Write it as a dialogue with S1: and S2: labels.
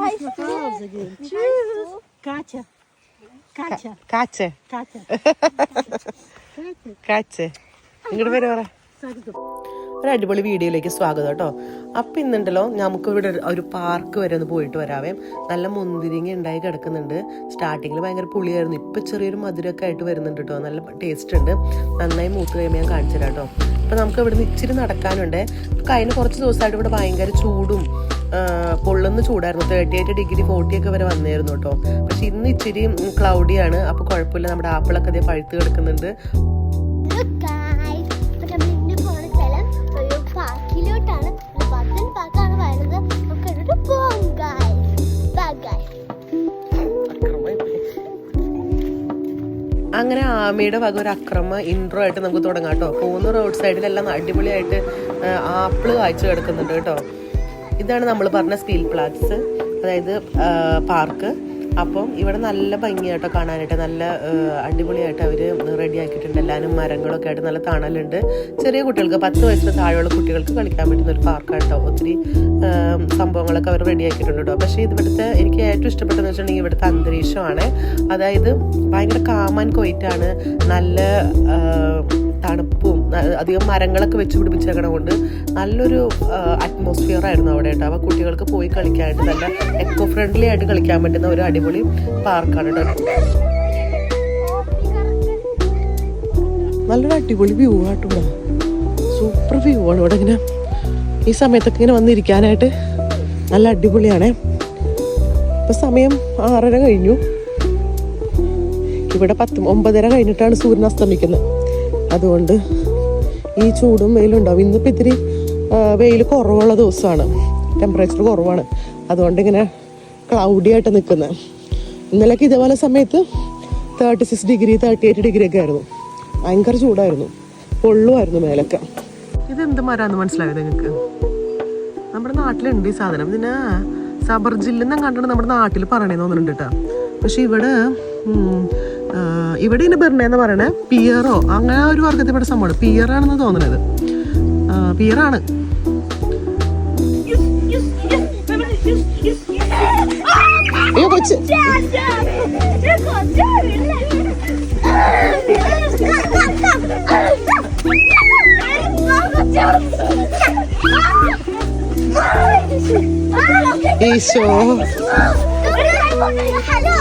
S1: heißt du? Tschüss.
S2: Katja. Katja.
S3: കാച്ചേ
S2: Katja.
S3: കാച്ചേ ഇങ്ങോട്ട് പേര് പറ. ഒരു അടിപൊളി വീഡിയോയിലേക്ക് സ്വാഗതം കേട്ടോ. അപ്പം ഇന്നുണ്ടല്ലോ നമുക്ക് ഇവിടെ ഒരു പാർക്ക് വരെ ഒന്ന് പോയിട്ട് വരാവേ. നല്ല മുന്തിരിങ്ങ ഉണ്ടായി കിടക്കുന്നുണ്ട്. സ്റ്റാർട്ടിങ്ങിൽ ഭയങ്കര പുളിയായിരുന്നു. ഇപ്പം ചെറിയൊരു മധുരമൊക്കെ ആയിട്ട് വരുന്നുണ്ട് കേട്ടോ. നല്ല ടേസ്റ്റ് ഉണ്ട്. നന്നായി മൂത്ത് കഴിയുമ്പോൾ ഞാൻ കാണിച്ചു തരാം കേട്ടോ. അപ്പം നമുക്ക് ഇവിടുന്ന് ഇച്ചിരി നടക്കാനുണ്ട്. കഴിഞ്ഞ കുറച്ച് ദിവസമായിട്ട് ഇവിടെ ഭയങ്കര ചൂടും പൊള്ളുന്ന ചൂടായിരുന്നു. തേർട്ടി എയ്റ്റ് ഡിഗ്രി ഫോർട്ടി ഒക്കെ വരെ വന്നായിരുന്നു കേട്ടോ പക്ഷെ ഇന്ന് ഇച്ചിരി ക്ലൗഡിയാണ് അപ്പോൾ കുഴപ്പമില്ല. നമ്മുടെ ആപ്പിളൊക്കെ അതേ പഴുത്ത് കിടക്കുന്നുണ്ട്. അങ്ങനെ ആമയുടെ വക ഒരു അക്രമ ഇൻട്രോ ആയിട്ട് നമുക്ക് തുടങ്ങാം കേട്ടോ പോകുന്ന റോഡ് സൈഡിലെല്ലാം അടിപൊളിയായിട്ട് ആപ്പിൾ കാഴ്ച കിടക്കുന്നുണ്ട് കേട്ടോ ഇതാണ് നമ്മൾ പറഞ്ഞ സ്റ്റീൽ പ്ലാറ്റ്സ് അതായത് പാർക്ക് അപ്പം ഇവിടെ നല്ല ഭംഗിയായിട്ടോ കാണാനായിട്ട് നല്ല അടിപൊളിയായിട്ട് അവർ റെഡി ആക്കിയിട്ടുണ്ട്. എല്ലാവരും മരങ്ങളൊക്കെ ആയിട്ട് നല്ല തണലുണ്ട്. ചെറിയ കുട്ടികൾക്ക് പത്ത് വയസ്സിന് താഴെയുള്ള കുട്ടികൾക്ക് കളിക്കാൻ പറ്റുന്ന ഒരു പാർക്കാണ് കേട്ടോ ഒത്തിരി സംഭവങ്ങളൊക്കെ അവർ റെഡി ആക്കിയിട്ടുണ്ട് കേട്ടോ പക്ഷേ ഇവിടുത്തെ എനിക്ക് ഏറ്റവും ഇഷ്ടപ്പെട്ടതെന്ന് വെച്ചിട്ടുണ്ടെങ്കിൽ ഇവിടുത്തെ അന്തരീക്ഷമാണ്. അതായത് ഭയങ്കര കാമാൻ കൊയ്റ്റാണ് നല്ല തണുപ്പും അധികം മരങ്ങളൊക്കെ വെച്ച് പിടിപ്പിച്ചേക്കണ കൊണ്ട് നല്ലൊരു അറ്റ്മോസ്ഫിയർ ആയിരുന്നു അവിടെ കേട്ടോ. അപ്പോൾ കുട്ടികൾക്ക് പോയി കളിക്കാനായിട്ട് നല്ല എക്കോ ഫ്രണ്ട്ലി ആയിട്ട് കളിക്കാൻ പറ്റുന്ന ഒരു അടിപൊളി പാർക്കാണ് കേട്ടോ. നല്ലൊരു അടിപൊളി വ്യൂ ആട്ടോ സൂപ്പർ വ്യൂ ആണ് ഇവിടെ ഇങ്ങനെ. ഈ സമയത്തൊക്കെ ഇങ്ങനെ വന്നിരിക്കാനായിട്ട് നല്ല അടിപൊളിയാണേ. ഇപ്പം സമയം ആറര കഴിഞ്ഞു. ഇവിടെ പത്ത് ഒമ്പതര കഴിഞ്ഞിട്ടാണ് സൂര്യൻ അസ്തമിക്കുന്നത്. അതുകൊണ്ട് ഈ ചൂടും വെയിലും ഉണ്ടാവും ഇന്നിപ്പോൾ ഇത്തിരി വെയിൽ കുറവുള്ള ദിവസമാണ്. ടെമ്പറേച്ചർ കുറവാണ്. അതുകൊണ്ട് ഇങ്ങനെ ക്ലൗഡി ആയിട്ട് നിൽക്കുന്നത് ഇന്നലെയൊക്കെ ഇതേപോലെ സമയത്ത് thirty six degree thirty eight degree ഒക്കെ ആയിരുന്നു. ഭയങ്കര ചൂടായിരുന്നു. പൊള്ളുമായിരുന്നു മേലൊക്കെ. ഇതെന്ത് മരാന്ന് മനസ്സിലായത് നിങ്ങൾക്ക് നമ്മുടെ നാട്ടിലുണ്ട് ഈ സാധനം. ഇതിന് സബർജില്ലെന്നും കണ്ടിട്ട് നമ്മുടെ നാട്ടിൽ പറയണേന്ന് തോന്നുന്നുണ്ട് കേട്ടോ പക്ഷെ ഇവിടെ ഇവിടെ ഇതിന് ബെർണേന്ന് പറയണേ പിയറോ അങ്ങനെ ഒരു വർഗത്തിൽപ്പെട്ട സംഭവമാണ്. പിയറാണെന്ന് തോന്നുന്നത് ആ, പിയറാണ് കൊച്ച്. ഈശോ.
S1: ഹലോ.